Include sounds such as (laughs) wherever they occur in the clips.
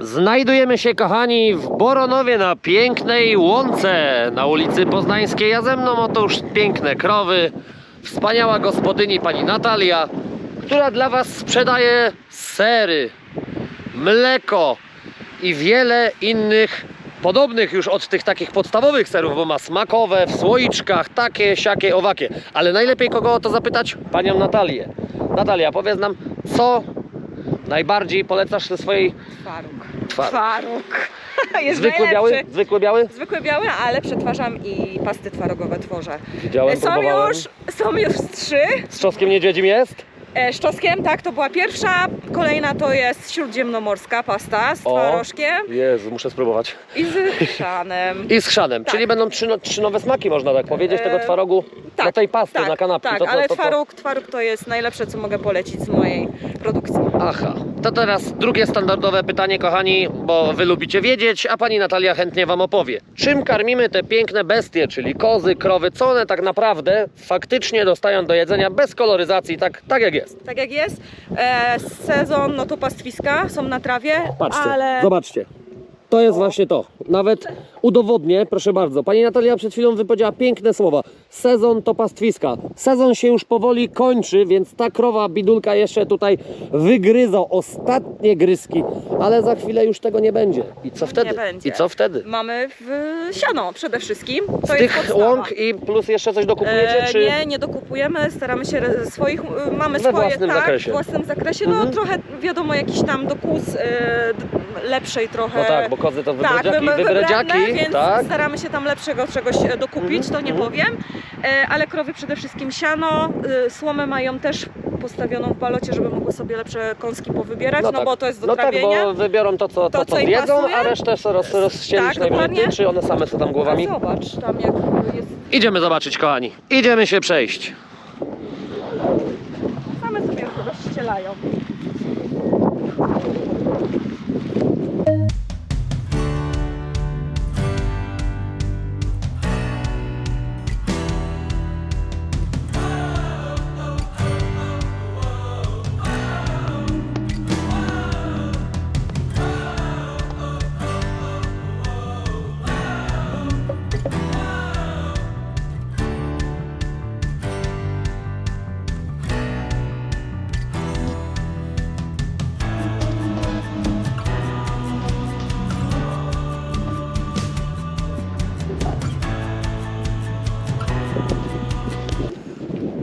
Znajdujemy się, kochani, w Boronowie na pięknej łące na ulicy Poznańskiej. A ze mną otóż piękne krowy, wspaniała gospodyni pani Natalia, która dla Was sprzedaje sery, mleko i wiele innych podobnych już od tych takich podstawowych serów, bo ma smakowe, w słoiczkach, takie, siakie, owakie. Ale najlepiej kogo o to zapytać? Panią Natalię. Natalia, powiedz nam, co najbardziej polecasz ze swojej Twaróg. Twaróg. Twaróg. (laughs) Jest Zwykły najlepszy. biały? Zwykły biały? Zwykły biały, ale przetwarzam i pasty twarogowe tworzę. Widziałem, są próbowałem. już, są już trzy. Z trzoskiem niedźwiedzim jest? E, z czosnkiem, tak, to była pierwsza. Kolejna to jest śródziemnomorska pasta z O. twarożkiem Jezu, muszę spróbować. i z chrzanem. (laughs) I z chrzanem, Tak. czyli będą trzy, no, trzy nowe smaki, można tak powiedzieć, tego E, twarogu, tak, no tej pasty tak, na kanapki. Tak, to, to, ale to, to, twaróg, twaróg to jest najlepsze, co mogę polecić z mojej produkcji. Aha, to teraz drugie standardowe pytanie, kochani, bo wy lubicie wiedzieć, a pani Natalia chętnie wam opowie. Czym karmimy te piękne bestie, czyli kozy, krowy, co one tak naprawdę faktycznie dostają do jedzenia bez koloryzacji, tak, tak jak jest? Tak jak jest, e, sezon, no to pastwiska są na trawie, ale... zobaczcie. To jest właśnie to. Nawet udowodnię, proszę bardzo. Pani Natalia przed chwilą wypowiedziała piękne słowa. Sezon to pastwiska. Sezon się już powoli kończy, więc ta krowa bidulka jeszcze tutaj wygryza ostatnie gryzki, ale za chwilę już tego nie będzie. I co Nie wtedy? będzie. I co wtedy? Mamy w siano przede wszystkim. To Z jest tych podstawa. łąk i plus jeszcze coś dokupujecie, E, czy Nie, nie dokupujemy, staramy się re- swoich, e, mamy We swoje, własnym tak, zakresie. w własnym zakresie, no Mhm. trochę wiadomo jakiś tam dokus d- lepszej trochę. No tak, bo kozy to tak, wybredziaki, wy- wybredziaki, więc tak? staramy się tam lepszego czegoś e, dokupić, to nie mhm. powiem, e, ale krowy przede wszystkim siano, e, słomę mają też postawioną w balocie, żeby mogły sobie lepsze kąski powybierać, no, tak. bo to jest do No tak, trawienia. bo wybiorą to, co, to, To, co, co a resztę roz, rozścielić Tak, najwyżej czy one same są tam głowami? A zobacz, tam jak jest, Idziemy zobaczyć, kochani. Idziemy się przejść. same sobie rozścielają.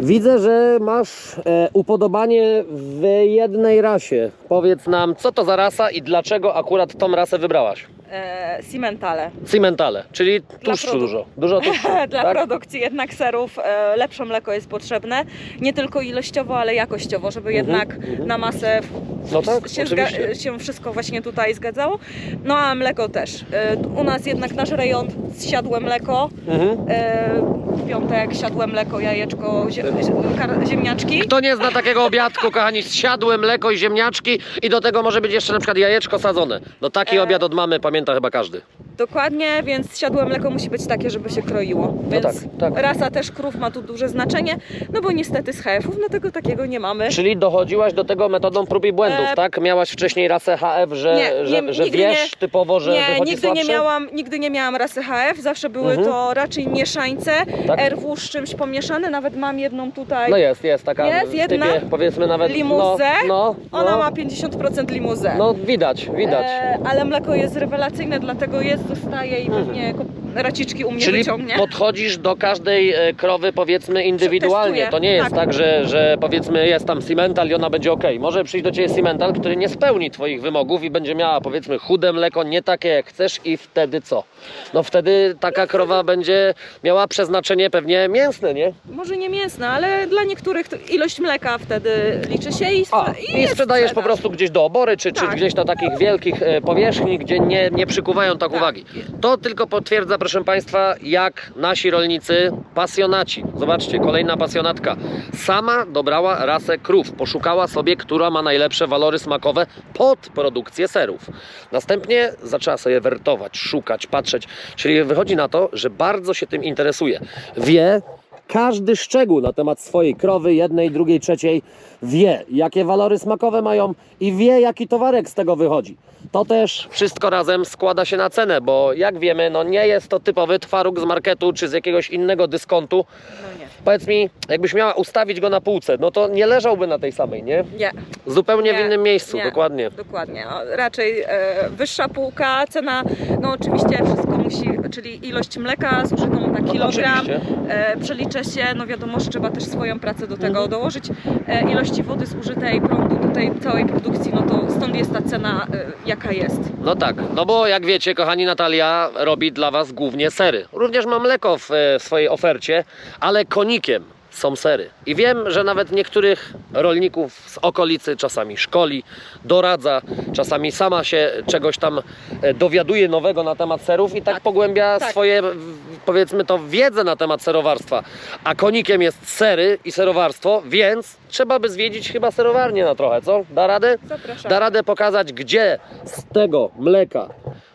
Widzę, że masz e, upodobanie w jednej rasie. Powiedz nam, co to za rasa i dlaczego akurat tą rasę wybrałaś? E, cimentale. Cimentale, czyli tłuszczu produ- dużo. Dużo (laughs) tłuszczu, Dla tak? produkcji jednak serów e, lepsze mleko jest potrzebne, nie tylko ilościowo, ale jakościowo, żeby jednak mhm. na masę No tak, się, oczywiście. się wszystko właśnie tutaj zgadzało. No a mleko też. E, u nas jednak nasz rejon siadłe mleko, Mhm. e, w piątek siadłe mleko, jajeczko, zie, ziemniaczki. Kto nie zna takiego obiadku, kochani, zsiadłe mleko i ziemniaczki i do tego może być jeszcze na przykład jajeczko sadzone. No taki E. obiad od mamy pamięta chyba każdy. Dokładnie, więc siadłe mleko musi być takie, żeby się kroiło. Więc tak, tak. rasa też krów ma tu duże znaczenie, no bo niestety z HF-ów no tego takiego nie mamy. Czyli dochodziłaś do tego metodą prób i błędów, E, tak? Miałaś wcześniej rasę HF, że, Nie, że, nie, że wiesz nie- typowo, że nie, wychodzi nigdy słabszy? nie miałam, nigdy nie miałam rasy HF, zawsze były Mhm. to raczej mieszańce, Tak. RW z czymś pomieszane, nawet mam jedną tutaj, No jest, jest taka Jest jedna typie, powiedzmy nawet limuzę, no, no, ona no, ma 50% limuzę. No widać, widać. E, ale mleko jest rewelacyjne, dlatego jest, zostaje i pewnie ko- raciczki u mnie. Czyli wyciągnie. podchodzisz do każdej e, krowy powiedzmy indywidualnie. Testuję, To nie jest tak, tak. że, że powiedzmy jest tam cimental i ona będzie ok. Może przyjść do ciebie cimental, który nie spełni twoich wymogów i będzie miała powiedzmy chude mleko, nie takie jak chcesz i wtedy co? No wtedy taka krowa będzie miała przeznaczenie pewnie mięsne, nie? Może nie mięsne, ale dla niektórych ilość mleka wtedy liczy się i, A, i jest sprzedajesz po prostu gdzieś do obory, czy, czy Tak. gdzieś na takich wielkich e, powierzchni, gdzie nie, nie przykuwają tak Tak. uwagi. To tylko potwierdza, proszę Państwa, jak nasi rolnicy, pasjonaci. Zobaczcie, kolejna pasjonatka. Sama dobrała rasę krów, poszukała sobie, która ma najlepsze walory smakowe pod produkcję serów. Następnie zaczęła sobie wertować, szukać, patrzeć, czyli wychodzi na to, że bardzo się tym interesuje. Wie, każdy szczegół na temat swojej krowy, jednej, drugiej, trzeciej, wie, jakie walory smakowe mają i wie, jaki towarek z tego wychodzi. To też wszystko razem składa się na cenę, bo jak wiemy, no nie jest to typowy twaróg z marketu czy z jakiegoś innego dyskontu. No nie. Powiedz mi, jakbyś miała ustawić go na półce, no to nie leżałby na tej samej, nie? Nie, Zupełnie w Nie, innym miejscu, nie. dokładnie. dokładnie. O, Raczej e, wyższa półka, cena, no oczywiście wszystko musi, czyli ilość mleka zużytą na kilogram. Oczywiście. E, przeliczę się, no wiadomo, że trzeba też swoją pracę do tego Mhm. dołożyć. E, ilości wody zużytej, prądu tutaj całej produkcji, no to stąd jest ta cena, e, jaka jest. No tak, no bo jak wiecie, kochani, Natalia robi dla Was głównie sery. Również ma mleko w e, swojej ofercie, ale konikiem są sery. I wiem, że nawet niektórych rolników z okolicy czasami szkoli, doradza, czasami sama się czegoś tam e, dowiaduje nowego na temat serów i tak, Tak. pogłębia Tak. swoje, powiedzmy to, wiedzę na temat serowarstwa. A konikiem jest sery i serowarstwo, więc trzeba by zwiedzić chyba serowarnię na trochę, co? Da radę? Zapraszam. da radę pokazać, gdzie z tego mleka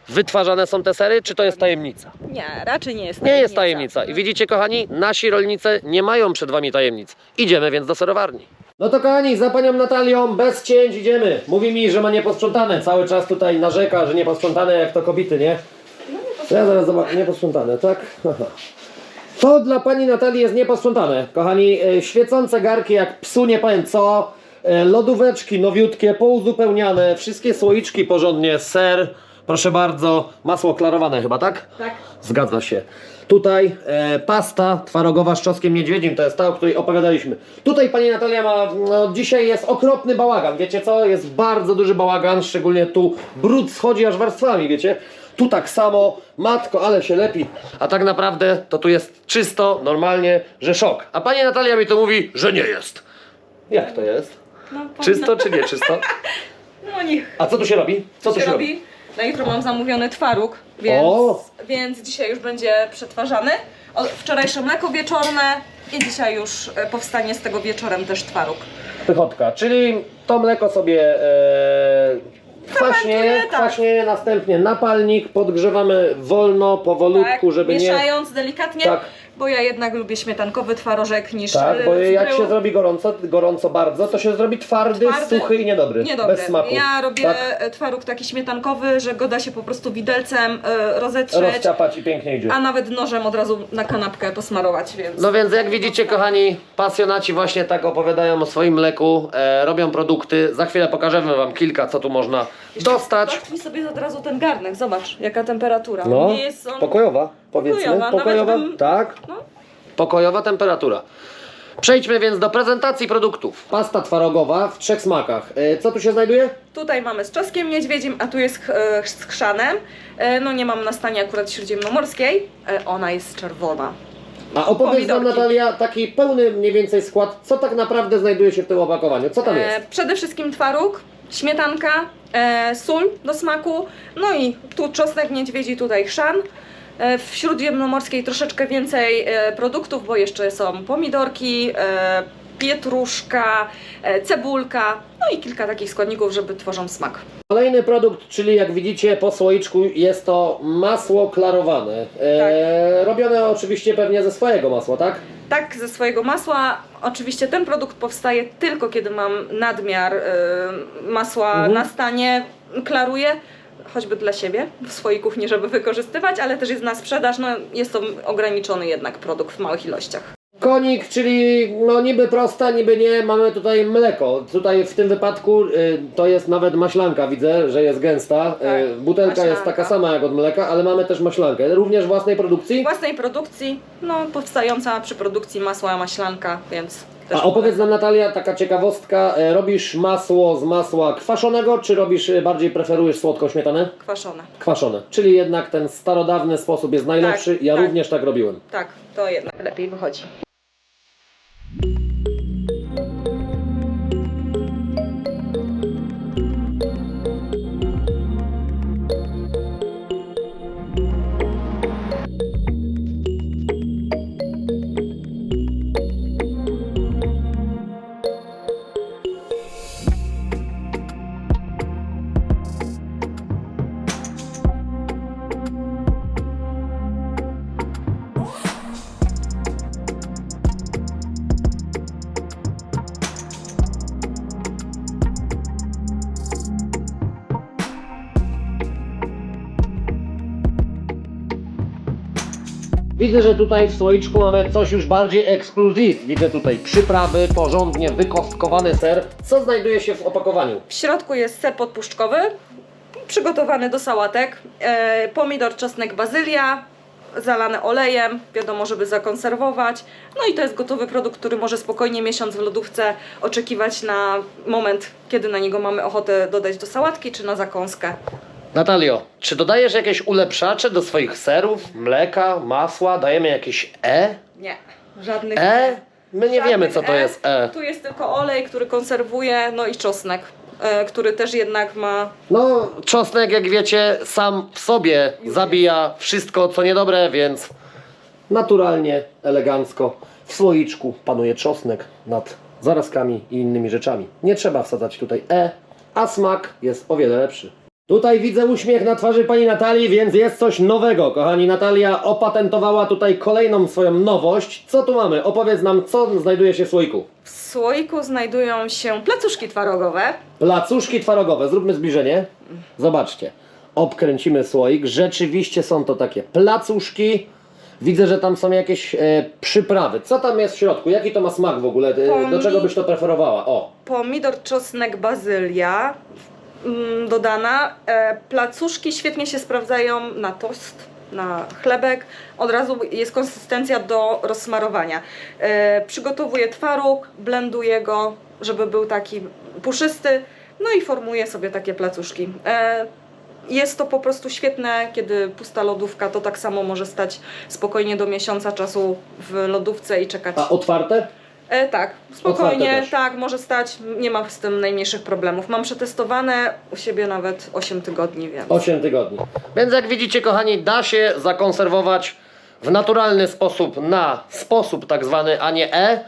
wytwarzane są te sery, czy to jest tajemnica? Nie, raczej nie jest Nie jest tajemnica. I widzicie, kochani, nasi rolnicy nie mają przed wami tajemnic. Idziemy więc do serowarni. No to kochani, za panią Natalią, bez cięć idziemy. Mówi mi, że ma nieposprzątane. Cały czas tutaj narzeka, że nieposprzątane jak to kobiety, nie? Ja zaraz zobaczę, nieposprzątane, tak? Aha. To dla pani Natalii jest nieposprzątane. Kochani, e, świecące garki jak psu nie powiem co, e, lodóweczki nowiutkie, pouzupełniane, wszystkie słoiczki porządnie, ser, proszę bardzo, masło klarowane chyba, tak? Tak. Zgadza się. Tutaj e, pasta twarogowa z czosnkiem niedźwiedzim, to jest ta, o której opowiadaliśmy. Tutaj pani Natalia ma, no, dzisiaj jest okropny bałagan, wiecie co? Jest bardzo duży bałagan, szczególnie tu brud schodzi aż warstwami, wiecie? Tu tak samo, matko, ale się lepi. A tak naprawdę to tu jest czysto, normalnie, że szok. A pani Natalia mi to mówi, że nie jest. Jak to jest? No, Czysto czy nie czysto? (laughs) No niech A co tu się robi? Co tu się robi. Na jutro mam zamówiony twaróg, więc, O! więc dzisiaj już będzie przetwarzany. O, wczorajsze mleko wieczorne i dzisiaj już e, powstanie z tego wieczorem też twaróg. Pychotka, czyli to mleko sobie e, Fermentuje, tak. kwaśnieje, następnie napalnik, podgrzewamy wolno, powolutku, tak, żeby nie... mieszając delikatnie, Tak. Bo ja jednak lubię śmietankowy twarożek niż Tak, e, bo jak bryłą. się zrobi gorąco, gorąco bardzo, to się zrobi twardy, Twardy, suchy i niedobry, Niedobry. bez smaku. Ja robię Tak, e, twaróg taki śmietankowy, że go da się po prostu widelcem e, rozetrzeć, rozciapać i pięknie idzie. a nawet nożem od razu na kanapkę posmarować, więc... No więc jak widzicie kochani, pasjonaci właśnie tak opowiadają o swoim mleku, e, robią produkty, za chwilę pokażemy wam kilka, co tu można dostać. Mi sobie od razu ten garnek, zobacz jaka temperatura. No, Nie jest on... pokojowa, powiedzmy. Pokojowa, nawet Pokojowa, bym- tak. No. Pokojowa temperatura. Przejdźmy więc do prezentacji produktów. Pasta twarogowa w trzech smakach. E, Co tu się znajduje? Tutaj mamy z czosnkiem niedźwiedzim, a tu jest e, z chrzanem. E, no nie mam na stanie akurat śródziemnomorskiej. E, ona jest czerwona. A opowiedz nam Pomidorki. Natalia taki pełny mniej więcej skład, co tak naprawdę znajduje się w tym opakowaniu. Co tam E, jest? przede wszystkim twaróg, śmietanka, e, sól do smaku, no i tu czosnek niedźwiedzi, tutaj chrzan. E, w śródziemnomorskiej troszeczkę więcej e, produktów, bo jeszcze są pomidorki, e, pietruszka, e, cebulka, no i kilka takich składników, żeby tworzą smak. Kolejny produkt, czyli jak widzicie po słoiczku jest to masło klarowane. E, Robione oczywiście pewnie ze swojego masła, tak? Tak, ze swojego masła. Oczywiście ten produkt powstaje tylko kiedy mam nadmiar y, masła Mhm. na stanie. Klaruję, choćby dla siebie w swojej kuchni, żeby wykorzystywać, ale też jest na sprzedaż. No, jest to ograniczony jednak produkt w małych ilościach. Konik, czyli no niby prosta, niby nie, mamy tutaj mleko. Tutaj w tym wypadku y, to jest nawet maślanka, widzę, że jest gęsta. Tak, y, butelka jest maślanka. taka sama jak od mleka, ale mamy też maślankę. Również własnej produkcji. Własnej produkcji, no powstająca przy produkcji masła maślanka, więc też A opowiedz nam Natalia, taka ciekawostka, e, robisz masło z masła kwaszonego, czy robisz, e, bardziej preferujesz słodką śmietanę? kwaszone. Kwaszone. Czyli jednak ten starodawny sposób jest najlepszy, Tak, ja tak. również tak robiłem. Tak, to jednak lepiej wychodzi. Widzę, że tutaj w słoiczku mamy coś już bardziej ekskluzyw. Widzę tutaj przyprawy, porządnie wykostkowany ser. Co znajduje się w opakowaniu? W środku jest ser podpuszczkowy, przygotowany do sałatek, e, pomidor, czosnek, bazylia, zalane olejem, wiadomo, żeby zakonserwować. No i to jest gotowy produkt, który może spokojnie miesiąc w lodówce oczekiwać na moment, kiedy na niego mamy ochotę dodać do sałatki czy na zakąskę. Natalio, czy dodajesz jakieś ulepszacze do swoich serów, mleka, masła? Dajemy jakieś E? Nie, żadnych. E? My nie żadnych wiemy, co to jest E. Tu jest tylko olej, który konserwuje, no i czosnek, e, który też jednak ma No, czosnek, jak wiecie, sam w sobie zabija wszystko, co niedobre, więc naturalnie, elegancko w słoiczku panuje czosnek nad zarazkami i innymi rzeczami. Nie trzeba wsadzać tutaj E, a smak jest o wiele lepszy. Tutaj widzę uśmiech na twarzy pani Natalii, więc jest coś nowego. Kochani, Natalia opatentowała tutaj kolejną swoją nowość. Co tu mamy? Opowiedz nam, co znajduje się w słoiku. W słoiku znajdują się placuszki twarogowe. Placuszki twarogowe, zróbmy zbliżenie. Zobaczcie. Obkręcimy słoik. Rzeczywiście są to takie placuszki. Widzę, że tam są jakieś e, przyprawy. Co tam jest w środku? Jaki to ma smak w ogóle? E, Do Pomi- czego byś to preferowała? O, Pomidor, czosnek, bazylia dodana. E, placuszki świetnie się sprawdzają na tost, na chlebek. Od razu jest konsystencja do rozsmarowania. E, przygotowuję twaróg, blenduję go, żeby był taki puszysty. No i formuję sobie takie placuszki. E, jest to po prostu świetne, kiedy pusta lodówka, to tak samo może stać spokojnie do miesiąca czasu w lodówce i czekać. a otwarte? E, tak, spokojnie, tak, może stać, nie ma z tym najmniejszych problemów. Mam przetestowane u siebie nawet 8 tygodni, więc. 8 tygodni. Więc jak widzicie, kochani, da się zakonserwować w naturalny sposób, na sposób tak zwany, a nie E.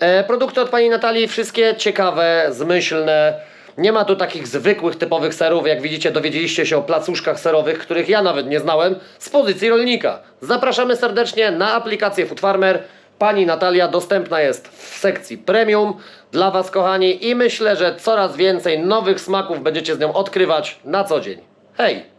e produkty od pani Natalii wszystkie ciekawe, zmyślne. Nie ma tu takich zwykłych, typowych serów. Jak widzicie, dowiedzieliście się o placuszkach serowych, których ja nawet nie znałem, z pozycji rolnika. Zapraszamy serdecznie na aplikację Food Farmer. Pani Natalia dostępna jest w sekcji premium dla Was, kochani, i myślę, że coraz więcej nowych smaków będziecie z nią odkrywać na co dzień. Hej!